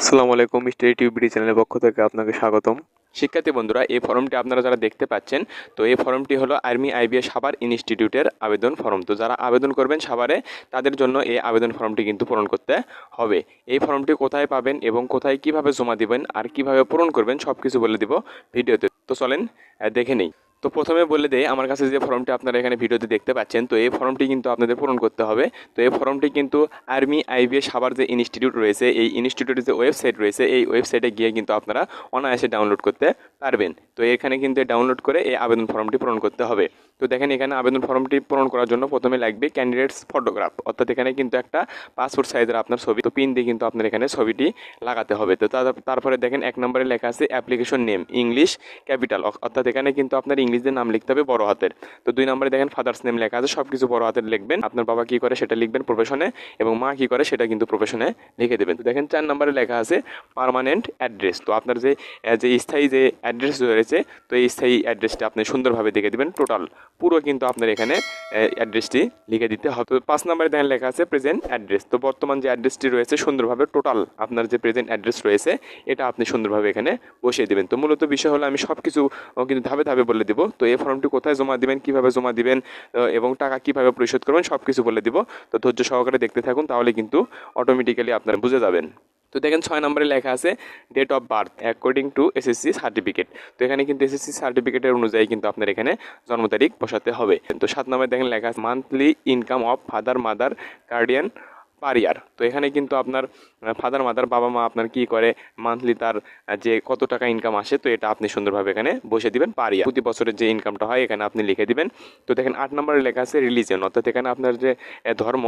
আসসালামু আলাইকুম mister TV চ্যানেলের পক্ষ থেকে আপনাকে স্বাগতম। শিক্ষার্থী বন্ধুরা, এই ফর্মটি আপনারা যারা দেখতে পাচ্ছেন, তো এই ফর্মটি হলো আর্মি আইবিএস সাবার ইনস্টিটিউটের আবেদন ফর্ম। তো যারা আবেদন করবেন সাভারে, তাদের জন্য এই আবেদন ফর্মটি কিন্তু পূরণ করতে হবে। এই ফর্মটি কোথায় পাবেন এবং কোথায় কীভাবে জমা দিবেন আর কীভাবে পূরণ করবেন সব কিছু বলে দিব ভিডিওতে। তো চলেন দেখে নেই। তো প্রথমে বলে দেয় আমার কাছে যে ফর্মটি আপনারা এখানে ভিডিওতে দেখতে পাচ্ছেন, তো এই ফর্মটি কিন্তু আপনাদের পূরণ করতে হবে। তো এই ফর্মটি কিন্তু আর্মি আইবিএস সাবার যে ইনস্টিটিউট রয়েছে, এই ইনস্টিটিউটের যে ওয়েবসাইট রয়েছে, এই ওয়েবসাইটে গিয়ে কিন্তু আপনারা অনায়াসে ডাউনলোড করতে পারবেন। তো এখানে কিন্তু ডাউনলোড করে এই আবেদন ফর্মটি পূরণ করতে হবে। তো দেখেন এখানে আবেদন ফর্মটি পূরণ করার জন্য প্রথমে লাগবে ক্যান্ডিডেটস ফটোগ্রাফ অর্থাৎ এখানে কিন্তু একটা পাসপোর্ট সাইজের আপনার ছবি, তো পিন দিয়ে কিন্তু আপনার এখানে ছবিটি লাগাতে হবে। তো তার- তারপরে দেখেন এক নম্বরে লেখা আছে অ্যাপ্লিকেশন নেম ইংলিশ ক্যাপিটাল অর্থাৎ এখানে কিন্তু আপনার ইংলিশদের নাম লিখতে হবে বড় হাতের। তো দুই নম্বরে দেখেন ফাদার্স নেম লেখা আছে সব কিছু বড় হাতের লিখবেন, আপনার বাবা কি করে সেটা লিখবেন প্রফেশনে এবং মা কি করে সেটা কিন্তু প্রফেশনে লিখে দেবেন। তো দেখেন চার নম্বরে লেখা আছে পার্মানেন্ট অ্যাড্রেস তো আপনার যে যে স্থায়ী যে অ্যাড্রেস রয়েছে, তো এই স্থায়ী অ্যাড্রেসটা আপনি সুন্দরভাবে দেখে দেবেন টোটাল পুরো কিন্তু আপনার এখানে অ্যাড্রেসটি লিখে দিতে হবে। পাঁচ নম্বরে দেখেন লেখা আছে প্রেজেন্ট অ্যাড্রেস তো বর্তমান যে অ্যাড্রেসটি রয়েছে সুন্দরভাবে টোটাল আপনার যে প্রেজেন্ট অ্যাড্রেস রয়েছে, এটা আপনি সুন্দরভাবে এখানে বসিয়ে দেবেন। তো মূলত বিষয় হলো আমি সব কিছু কিন্তু ধাপে ধাপে বলে দিব। তো এই ফর্মটি কোথায় জমা দিবেন, কীভাবে জমা দিবেন এবং টাকা কীভাবে পরিশোধ করবেন সব কিছু বলে দিব। তো ধৈর্য সহকারে দেখতে থাকুন, তাহলে কিন্তু অটোমেটিক্যালি আপনারা বুঝে যাবেন। তো দেখেন ছয় নম্বরে লেখা আছে date of birth according to SSC certificate তো এখানে কিন্তু এসএসসি সার্টিফিকেটের অনুযায়ী কিন্তু আপনার এখানে জন্ম তারিখ বসাতে হবে। তো সাত নম্বরে দেখেন লেখা আছে monthly income of father mother guardian per year তো এখানে কিন্তু আপনার ফাদার মাদার বাবা, মা আপনার কি করে মান্থলি তার যে কত টাকা ইনকাম আসে, তো এটা আপনি সুন্দরভাবে এখানে বসে দিবেন পার ইয়ার প্রতি বছরের যে ইনকামটা হয়, এখানে আপনি লিখে দিবেন। তো দেখেন, আট নম্বরে লেখা আছে রিলিজিয়ন অর্থাৎ এখানে আপনার যে ধর্ম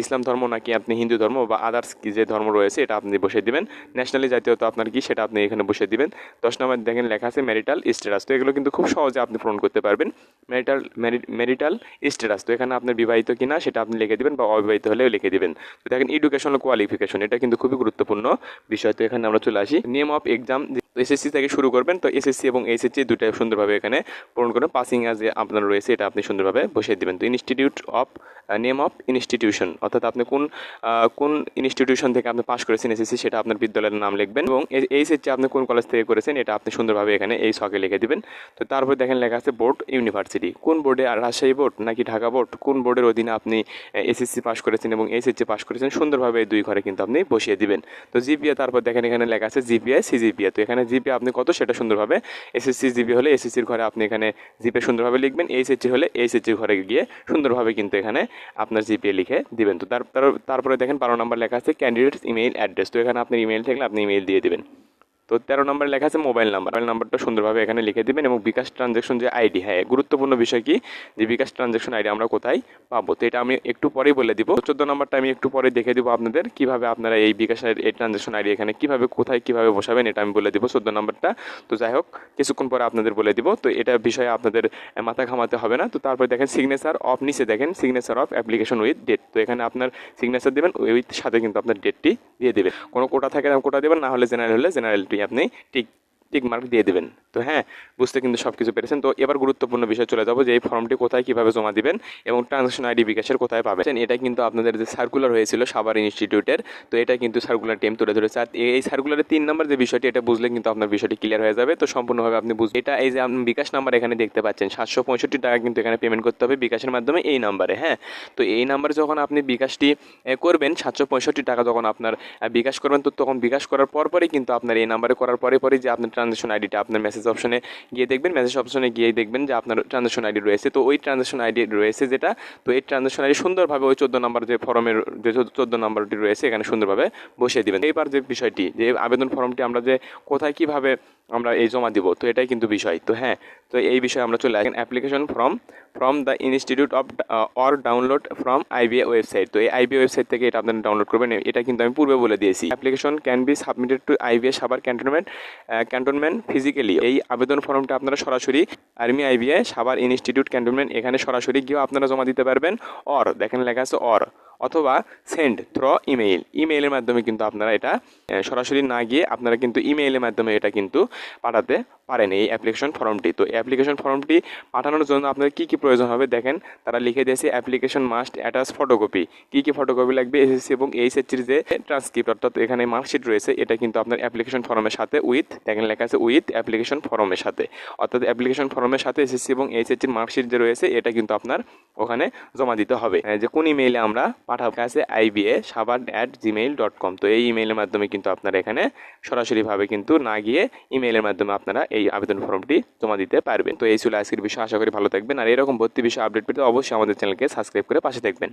ইসলাম ধর্ম নাকি আপনি হিন্দু ধর্ম বা আদার্স যে ধর্ম রয়েছে, এটা আপনি বসে দিবেন। ন্যাশনালি জাতীয়তা আপনার কি, সেটা আপনি এখানে বসে দিবেন। দশ নম্বর দেখেন লেখা আছে ম্যারিটাল স্ট্যাটাস তো এগুলো কিন্তু খুব সহজে আপনি পূরণ করতে পারবেন। ম্যারিটাল ম্যারিটাল স্ট্যাটাস তো এখানে আপনার বিবাহিত কিনা, সেটা আপনি লিখে দিবেন বা অবিবাহিত হলেও লিখে দিবেন। তো দেখেন এডুকেশনাল কোয়ালিফিকেশন এটা কিন্তু খুবই গুরুত্বপূর্ণ বিষয়। তো এখানে আমরা চলে আসি। নেম অফ এক্সাম এসএসসি থেকে শুরু করবেন, তো এসএসসি এবং এইচএসসি দুটাই সুন্দরভাবে এখানে পূরণ করবেন পাসিং যে আপনার রয়েছে, এটা আপনি সুন্দরভাবে বসিয়ে দিবেন। তো institute of name of institution অর্থাৎ আপনি কোন কোন ইনস্টিটিউশন থেকে আপনি পাস করেছেন এসএসসি সেটা আপনার বিদ্যালয়ের নাম লিখবেন এবং এইচএসসি আপনি কোন কলেজ থেকে করেছেন, এটা আপনি সুন্দরভাবে এখানে এই ছকে লিখে দিবেন। তো তারপর দেখেন লেখা আছে বোর্ড ইউনিভার্সিটি কোন বোর্ডে আর রাজশাহী বোর্ড নাকি ঢাকা বোর্ড কোন বোর্ডের অধীনে আপনি এসএসসি পাস করেছেন এবং এইচএসসি পাস করেছেন, সুন্দরভাবে এই দুই ঘরে কিন্তু আপনি বসিয়ে দিবেন। তো জিপিএ তারপর দেখেন এখানে লেখা আছে জিপিএ সিজিপিএ তো এখানে জিপিএ আপনি কত সেটা সুন্দরভাবে এসএসসি জিপি হলে এসএসসির ঘরে আপনি এখানে জিপে সুন্দরভাবে লিখবেন এইচএসসি হলে এইচএসসির ঘরে গিয়ে সুন্দরভাবে কিন্তু এখানে আপনার জিপিএ লিখে দিবেন। তো তার, তার- তারপরে দেখেন বারো নম্বর লেখা আছে ক্যান্ডিডেটস ইমেইল অ্যাড্রেস তো এখানে আপনার ইমেইল থাকলে আপনি ইমেইল দিয়ে দিবেন। তো তেরো নম্বরে লেখা আছে মোবাইল নাম্বার মোবাইল নাম্বারটা সুন্দরভাবে এখানে লিখে দিবেন এবং বিকাশ ট্রানজ্যাকশন যে আইডি হ্যাঁ গুরুত্বপূর্ণ বিষয় কি? যে বিকাশ ট্রানজ্যাকশন আইডি আমরা কোথায় পাবো? তো এটা আমি একটু পরেই বলে দিব। চোদ্দ নম্বরটা আমি একটু পরে দেখে দেবো আপনাদের কীভাবে আপনারা এই বিকাশের এই ট্রানজ্যাকশন আইডি এখানে কীভাবে, কোথায় কীভাবে বসাবেন এটা আমি বলে দিব চোদ্দ নম্বরটা। তো যাই হোক, কিছুক্ষণ পরে আপনাদের বলে দিব। তো এটা বিষয়ে আপনাদের মাথা ঘামাতে হবে না। তো তারপরে দেখেন সিগনেচার অফ নিচে দেখেন signature of application with date তো এখানে আপনার সিগনেচার দেবেন উইথ সাথে কিন্তু আপনার ডেটটি দিয়ে দেবেন। কোনো কোটা থাকে কোটা দেবেন, না হলে জেনারেল হলে জেনারেলটি আপনি ঠিক টিক মার্ক দিয়ে দেবেন। তো হ্যাঁ বুঝতে কিন্তু সব কিছু পেরেছেন। তো এবার গুরুত্বপূর্ণ বিষয় চলে যাব যে এই ফর্মটি কোথায় কীভাবে জমা দিবেন এবং ট্রানজাকশন আইডি বিকাশের কোথায় পাবেন। এটা কিন্তু আপনাদের যে সার্কুলার হয়েছিল সাভার ইনস্টিটিউটের তো এটা কিন্তু সার্কুলার টিম তুলে ধরেছে। আর এই সার্কুলারের তিন নম্বর যে বিষয়টি, এটা বুঝলে কিন্তু আপনার বিষয়টি ক্লিয়ার হয়ে যাবে। তো সম্পূর্ণভাবে আপনি বুঝবেন এটা এই যে বিকাশ নাম্বার এখানে দেখতে পাচ্ছেন, সাতশো পঁয়ষট্টি টাকা কিন্তু এখানে পেমেন্ট করতে হবে বিকাশের মাধ্যমে এই নাম্বারে হ্যাঁ? তো এই নাম্বারে যখন আপনি বিকাশটি করবেন, সাতশো পঁয়ষট্টি টাকা যখন আপনার বিকাশ করবেন, তো তখন বিকাশ করার পর পরই কিন্তু আপনার এই নাম্বারে করার পরে পরে যে আপনার ট্রানজাকশন আইডিটা আপনার মেসেজ অপশনে গিয়ে দেখবেন। মেসেজ অপশনে গিয়ে দেখবেন যে আপনার ট্রানজাকশন আইডি রয়েছে। তো ওই ট্রানজাকশন আইডি রয়েছে যেটা, তো এই ট্রানজাকশন আইডি সুন্দরভাবে ওই চোদ্দ নম্বর যে ফর্মের যে চোদ্দ নম্বরটি রয়েছে, এখানে সুন্দরভাবে বসিয়ে দিবেন। এইবার যে বিষয়টি, যে আবেদন ফর্মটি আমরা যে কোথায় কীভাবে আমরা এই জমা দিব। তো এটাই কিন্তু বিষয়। তো হ্যাঁ তো এই বিষয়ে আমরা চলে আসেন application form from the institute of or download from IBA website তো এই আইবিএ ওয়েবসাইট থেকে এটা আপনারা ডাউনলোড করবেন। এটা কিন্তু আমি পূর্বে বলে দিয়েছি। Application can be submitted to IBA Savar cantonment cantonment physically এই আবেদন ফর্মটা আপনারা সরাসরি army IBA Savar institute cantonment এখানে সরাসরি গিয়েও আপনারা জমা দিতে পারবেন। অর দেখেন লেখা আছে অর অথবা সেন্ড থ্রো ইমেইল ইমেইলের মাধ্যমে কিন্তু আপনারা এটা সরাসরি না গিয়ে আপনারা কিন্তু ইমেইলের মাধ্যমে এটা কিন্তু পাঠাতে পারেন এই অ্যাপ্লিকেশন ফর্মটি তো অ্যাপ্লিকেশন ফর্মটি পাঠানোর জন্য আপনাদের কী কী প্রয়োজন হবে দেখেন, তারা লিখে দিয়েছে অ্যাপ্লিকেশন মাস্ট অ্যাটাচ ফটোকপি কী কী ফটোকপি লাগবে? এসএসসি এবং এইচএসসির যে ট্রান্সক্রিপ্ট অর্থাৎ এখানে মার্কশিট রয়েছে, এটা কিন্তু আপনার অ্যাপ্লিকেশন ফর্মের সাথে উইথ দেখেন লেখা আছে উইথ অ্যাপ্লিকেশন ফর্মের সাথে। অর্থাৎ অ্যাপ্লিকেশন ফর্মের সাথে এসএসসি এবং এইচএসসির মার্কশিট যে রয়েছে, এটা কিন্তু আপনার ওখানে জমা দিতে হবে। যে কোন ইমেইলে আমরা পাঠাবো আছে আইবিএ সাবান অ্যাট জিমেইল ডট কম তো এই ইমেইলের মাধ্যমে কিন্তু আপনারা এখানে সরাসরিভাবে কিন্তু না গিয়ে ইমেইলের মাধ্যমে আপনারা এই আবেদন ফর্মটি জমা দিতে পারবেন। তো এই ছিল আজকের বিষয়। আশা করি ভালো থাকবেন। আর এরকম ভর্তি বিষয় আপডেট পেতে অবশ্যই আমাদের চ্যানেলকে সাবস্ক্রাইব করে পাশে থাকবেন।